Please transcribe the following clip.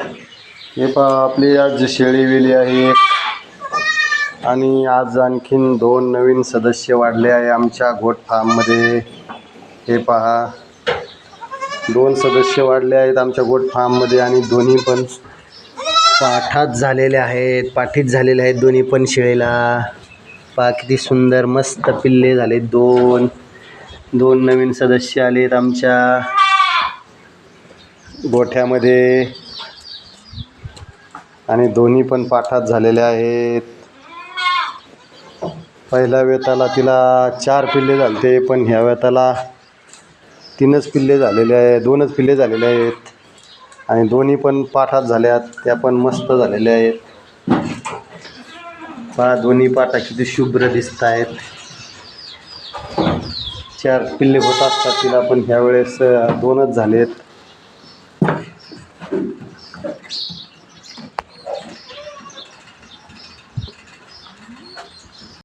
हे पहा आपली आज शेळी वेली आहे. आणि आज आणखीन दोन नवीन सदस्य वाढले आहे आमच्या गोट फार्ममध्ये हे पहा दोन सदस्य वाढले आहेत आमच्या गोट फार्ममध्ये आणि दोन्ही पण पाठात झालेले आहेत पाठीत झालेले आहेत दोन्ही पण शेळीला. पहा किती सुंदर मस्त पिल्ले झाले दोन. दोन नवीन सदस्य आलेत आमच्या गोठ्यामध्ये. आणि दोन्ही पण पाठात झालेले आहेत. पहिल्या वेताला तिला चार पिल्ले झालते पण ह्या वेताला तीनच पिल्ले झालेले आहे दोनच पिल्ले झालेले आहेत. आणि दोन्ही पण पाठात झाल्यात त्या पण मस्त झालेल्या आहेत. पहा दोन्ही पाटा किती शुभ्र दिसत आहेत. चार पिल्ले होत असतात तिला पण ह्या वेळेस दोनच झालेत.